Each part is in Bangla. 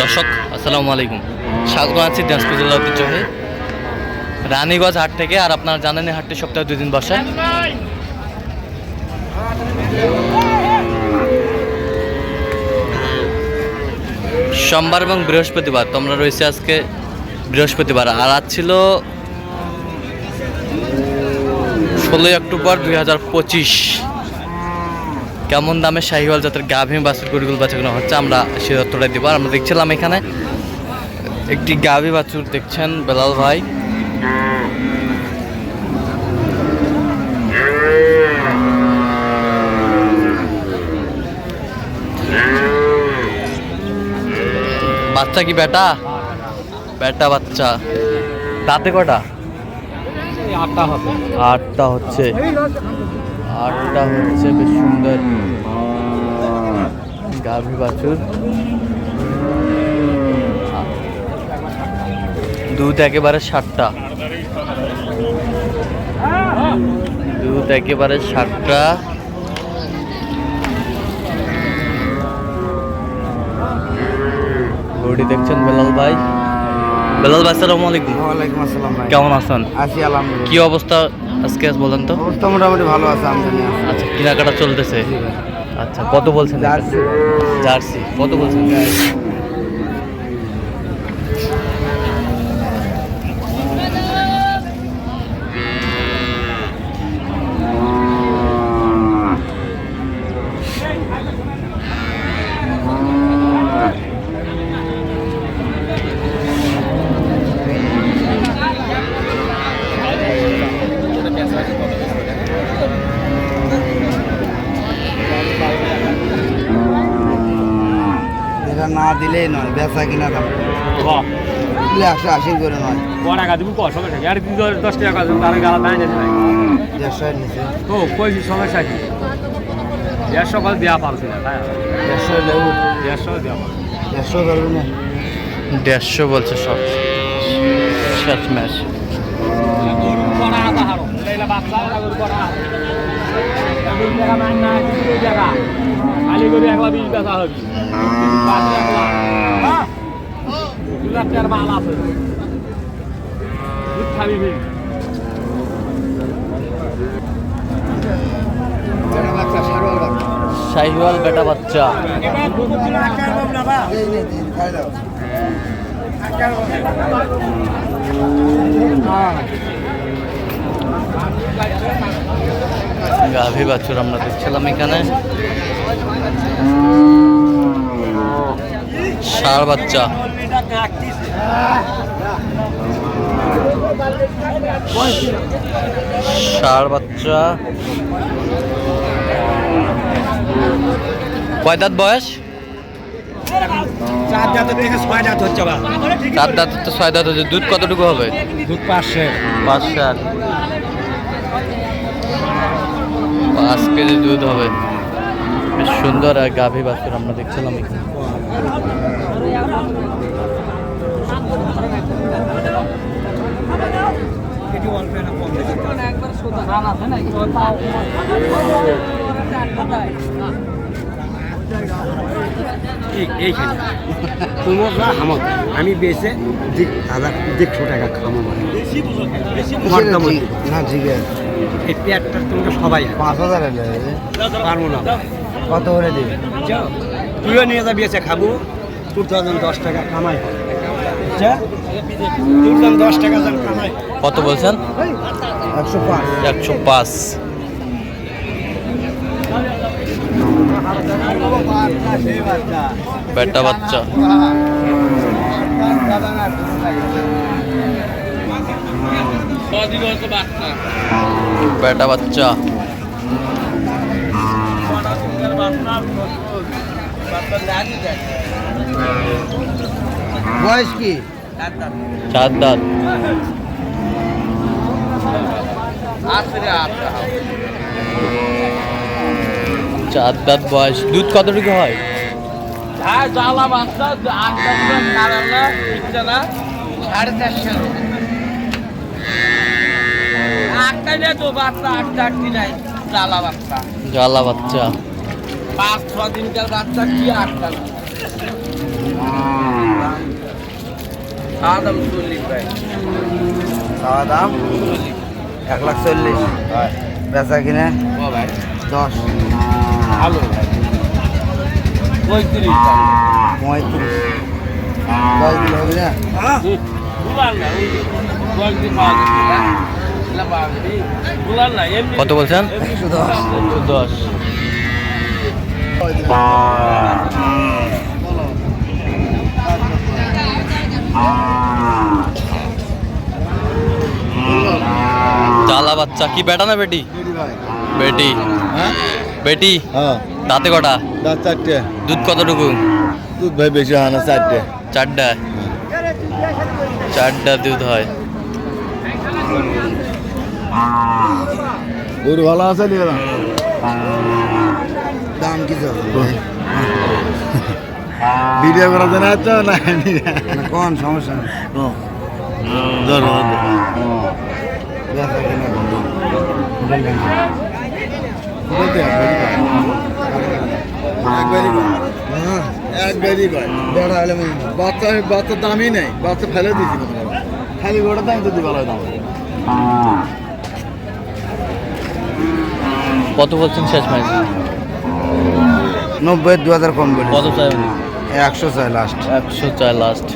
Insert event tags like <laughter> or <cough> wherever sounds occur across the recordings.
দর্শক, আসসালামু আলাইকুম। স্বাগত আছি দিনাজপুর জেলার ঐতিহ্যবাহী রানীগঞ্জ হাট থেকে, আর আপনারা জানেন হাটটি সপ্তাহে দুই দিন বসে। সোমবার এবং বৃহস্পতিবার, তোমরা রয়েছে আজকে বৃহস্পতিবার, আর আজ ছিল ষোলোই অক্টোবর দুই হাজার পঁচিশ। কেমন দামে শাহিওয়াল জাতের গাভী বাছুর গরুগুলো বাছানো হচ্ছে আমরা সে তথ্যটা দিব। আর আমরা দেখছিলাম এখানে একটি গাভী বাছুর দেখছেন বেলাল ভাই? বাচ্চা কি বেটা? বেটা বাচ্চা। তাতে কটা? আটটা হবে আটটা হচ্ছে। আটটা হচ্ছে বেশ সুন্দর। গাভী বাছুর। দুধ একেবারে ষাটটা দুধ একেবারে ষাটটা ঘড়ি দেখছেন বেলাল ভাই? বেলাল ভাই আসসালামু আলাইকুম। ওয়ালাইকুম আসসালাম ভাই। কেমন আছেন? আছি আলহামদুলিল্লাহ। কি অবস্থা? আজকে বলেন তো। অবস্থা মোটামুটি ভালো আছে আমদানি আচ্ছা কেনাকাটা চলতেছে। আচ্ছা কত বলছেন? জার্সি। জার্সি কত বলছেন এটা না দিলেই নয় বেচা কিনা দাম। দিলে একশো আশি করে নয়। টাকা দিব? কয় সমস্যা কি? আর দশ- টাকা তার গালা দাঁড়িয়ে যেতে নাই দেড়শোর নিচে তো কইছি সমস্যা কি? দেড়শো কাজ দেওয়া পারছি না তাই দেড়শো লেবু দেড়শো দেওয়া পারছি দেড়শো করবি না। দেড়শো বলছে সব। শেষ ম্যাচ। খালি করে একলা বিশ বেচা হবি। বাকি দু লাখ টাকার মাল আছে। দুধ খাবি শাহিওয়াল বেটা বাচ্চা। গাভী বাছুর আমরা দেখছিলাম এখানে। ষাঁড় বাচ্চা। ষাঁড় বাচ্চা। কয় দাঁত বয়স? চার জাত থেকে ছয় হচ্ছে চার দাঁত তো ছয় দাঁত হচ্ছে। দুধ কতটুকু হবে? দুধ পাঁচশো। পাঁচ সাত পাঁচ কেজি দুধ হবে। বেশ সুন্দর আর গাভী বাছুর আমরা দেখছিলাম এখানে। এইখানে তোমার না আমি বেচে দিক হাজার দেড়শো টাকা খামো না ঠিক আছে এই তোমাকে সবাই পাঁচ হাজার পারব না। কত করে দিবে? তুইও নিয়ে যাবি এসে খাব। তোর যখন দশ টাকা কামাই দশ টাকা কামাই কত বলছেন? একশো পাঁচ। একশো পাঁচ। বেটা বাচ্চা। বেটা বাচ্চা। বয়স কি? চার দাঁত। চার দাঁত বয়স। দুধ কতটুকু হয়? জ্বালা বাচ্চা আটটা সাড়ে চারশো তো বাচ্চা আটটা আটটি নাই। জ্বালা বাচ্চা। জ্বালা বাচ্চা। পাঁচ ছ দিনকার বাচ্চা কি আটটা খাওয়া দাম এক লাখ চল্লিশ। বেচা কিনে? দশ। ভালো পঁয়ত্রিশ পঁয়ত্রিশ। দশ হবে না? এমনি কত বলছেন? দশ? চালা বাচ্চা কি বেটা না বেটি? বেটি। বেটি? হ্যাঁ। দাঁতে কটা? দাঁত চারটে। দুধ কতটুকু? দুধ ভাই বেশি হয় না চারটে। চারটা? চারটা দুধ হয়। গরু ভালো আছে নিয়ে <laughs> ভিডিও করা জানা তো না কোন? সমস্যা নেই। ধরো বেচা কিনে একবারই কয় একবারই কয় বেড়া হলে আমি বাচ্চা বাচ্চার দামই নেই। বাচ্চা ফেলে দিয়েছি খালি গোটা দাম যদি ভালো দাম কত বলছেন শেষ মাস নব্বই দু হাজার কম বলে কত চাই একশো চাই লাস্ট একশো চাই লাস্ট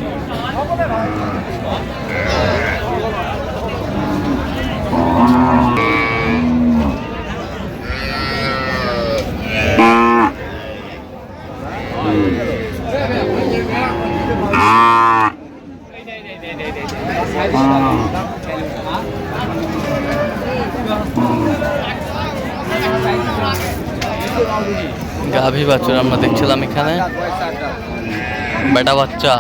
গাভী বাছুর আমরা দেখছিলাম এখানে। বেটা বাচ্চা।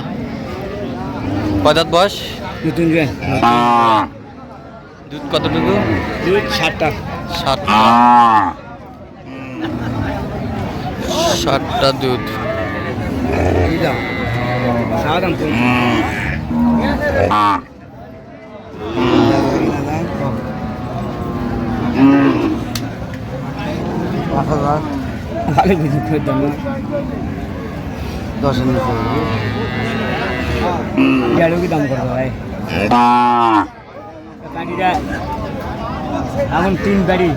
কয় দাঁত বয়স? নতুন দুধ কতটুকু? ষাটটা সাতটা। সাতটা। দুধ। দাম কোন পাঁচ হাজার ভালো কিছু করে দাম না নিচে দেড় কি দাম করব ভাই? গাড়িটা এখন তিন গাড়ি।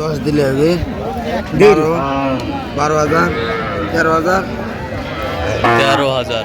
দশ দিলে হবে। বারো। বারো হাজার তেরো হাজার। তেরো হাজার।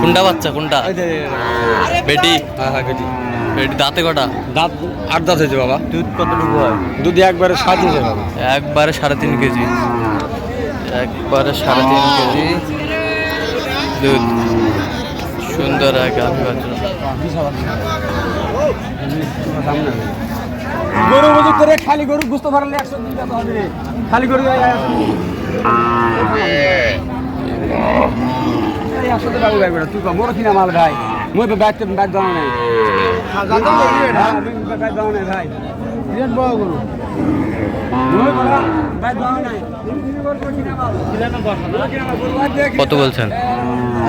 কোনটা বাচ্চা কোনটা? বেটি? হ্যাঁ হ্যাঁ বেটি। বেটি দাঁতে কটা? দাঁত আট দাঁত হয়েছে বাবা। দুধ কতটুকু হয়? দুধ একবারে সাত হয়েছে বাবা একবারে সাড়ে তিন কেজি। একবারে সাড়ে তিন কেজি। দুধ। সুন্দর এক গাভী গরু বুঝি করে খালি গরু বুঝতে পারলে একশো দিন হবে খালি গরু একশো টাকা ভাই বেটা তুই মোর কিনা মাল ভাই? মই ব্যাগ ব্যাগ দাও নাই ব্যাগ দাও নাই। ভাই বিরাট বড় গরু। মই বড় ব্যাগ দাও নাই। কত বলছেন?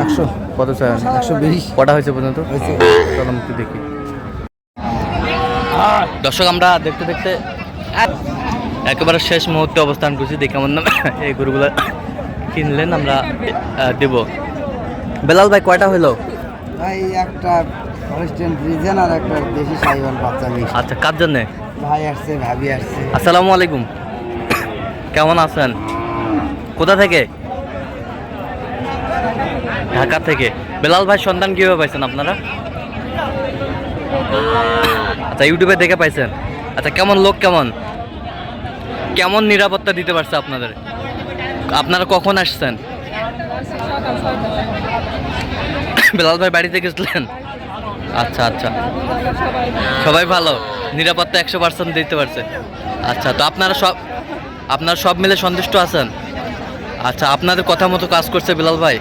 একশো কত চাই একশো বিশ। কটা হয়েছে পর্যন্ত? চলো একটু দেখি। দর্শক আমরা দেখতে দেখতে এক- একেবারে শেষ মুহূর্তে অবস্থান করছি। দেখে আমার নাম এই গরুগুলো কিনলেন আমরা দেব। বেলাল ভাই কয়টা হইল? ভাই একটা হলিস্টেন ফ্রিজেন আর একটা দেশি সাইবান বাচ্চা মিক্স আচ্ছা কার জন্যে? ভাই আসছে ভাবি আসছে। আসসালামু আলাইকুম। কেমন আছেন? কোথা থেকে? ঢাকা থেকে। বেলাল ভাই সন্তান কীভাবে পাইছেন আপনারা? আচ্ছা ইউটিউবে দেখে পাইছেন। আচ্ছা কেমন লোক কেমন? কেমন নিরাপত্তা দিতে পারছে আপনাদের? আপনারা কখন আসছেন? বেলাল ভাই বাড়িতে গেছিলেন? আচ্ছা আচ্ছা। সবাই ভালো? নিরাপত্তা একশো পার্সেন্ট দিতে পারছে। আচ্ছা তো আপনারা সব আপনারা সব মিলে সন্তুষ্ট আছেন? আচ্ছা আপনাদের কথা মতো কাজ করছে বিলাল ভাই?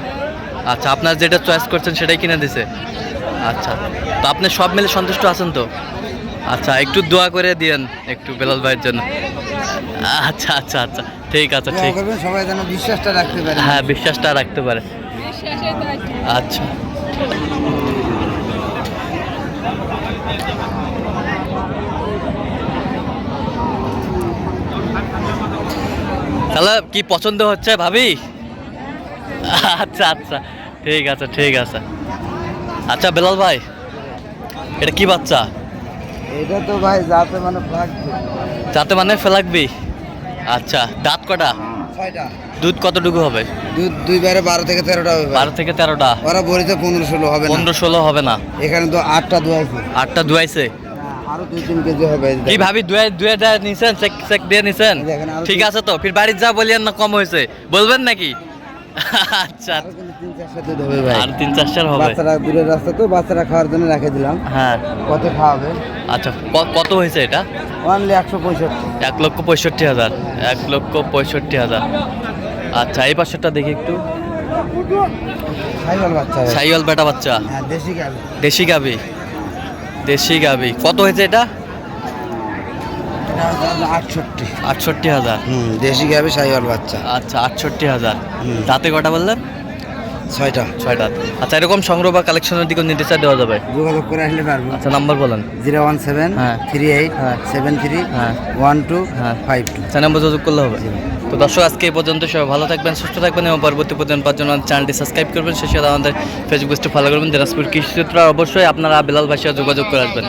আচ্ছা আপনারা যেটা চয়েস করছেন সেটাই কিনে দিছে? আচ্ছা তো আপনি সব মিলে সন্তুষ্ট আছেন তো? আচ্ছা একটু দোয়া করে দিয়েন একটু বেলাল ভাইয়ের জন্য। আচ্ছা আচ্ছা আচ্ছা ঠিক আছে ঠিক। সবাই যেন বিশ্বাসটা রাখতে পারে। হ্যাঁ বিশ্বাসটা রাখতে পারে। আচ্ছা। তাহলে কি পছন্দ হচ্ছে ভাবি? আচ্ছা আচ্ছা ঠিক আছে ঠিক আছে। আচ্ছা বেলাল ভাই এটা কি বাচ্চা? এটা তো ভাই যাতে মানে লাগবে যাতে মানে ফেলাকবি? আচ্ছা দাঁত কটা? ছয়টা। দুধ কতটুকু হবে? দুধ দুইবারে বারো থেকে তেরোটা হবে বারো থেকে তেরোটা। ওরা বলিতে পনেরো ষোলো হবে পনেরো ষোলো হবে না? এখানে তো আটটা দুয়াইছে। আটটা দুয়াইছে? আরও দুই তিন কেজি হবে। কি ভাবি দুয়ে দুয়ে দেয় নিছেন চেক চেক দিয়ে নিছেন? ঠিক আছে তো ফির বাড়ির যা বলিয়েন না কম হয়েছে। বলবেন নাকি? আচ্ছা। আরও তিন চারশো দুধ হবে। বাচ্চারা দূরের রাস্তা তো বাচ্চারা খাওয়ার জন্য রেখে দিলাম। হ্যাঁ। কত খাওয়াবে। আচ্ছা কত হয়েছে এটা? অনলি একশো পঁয়ষট্টি। এক লক্ষ পঁয়ষট্টি হাজার। এক লক্ষ পঁয়ষট্টি হাজার। আচ্ছা এই পাশেরটা দেখি একটু। সাইওয়াল বেটা বাচ্চা। হ্যাঁ দেশি গাবি। দেশি গাবি। কত হয়েছে এটা? আটষট্টি। আটষট্টি হাজার। হুম দেশি গাবি সাইকেল বাচ্চা। আচ্ছা আটষট্টি হাজার। দাঁতে কটা বললেন? ছয়টা। ছয়টা। আচ্ছা এরকম সংগ্রহ বা কালেকশনের দিকে নির্দেশ দেওয়া যাবে। যোগাযোগ করে আসলে পারব। আচ্ছা নাম্বার বলেন। জিরো ওয়ান সেভেন হ্যাঁ। থ্রি এইট হ্যাঁ। সেভেন থ্রি হ্যাঁ। One two. Five two. আচ্ছা নাম্বার যোগাযোগ করলে হবে। তো দর্শক আজকে এই পর্যন্ত সবাই ভালো থাকবেন সুস্থ থাকবেন এবং পরবর্তী পর্যন্ত পাওয়ার জন্য চ্যানেলটি সাবস্ক্রাইব করবেন। সেই সাথে আমাদের ফেসবুক পেজটি ফলো করবেন দিনাজপুর কৃষি চিত্র অবশ্যই আপনারা বিলাল ভাষা যোগাযোগ করে আসবেন।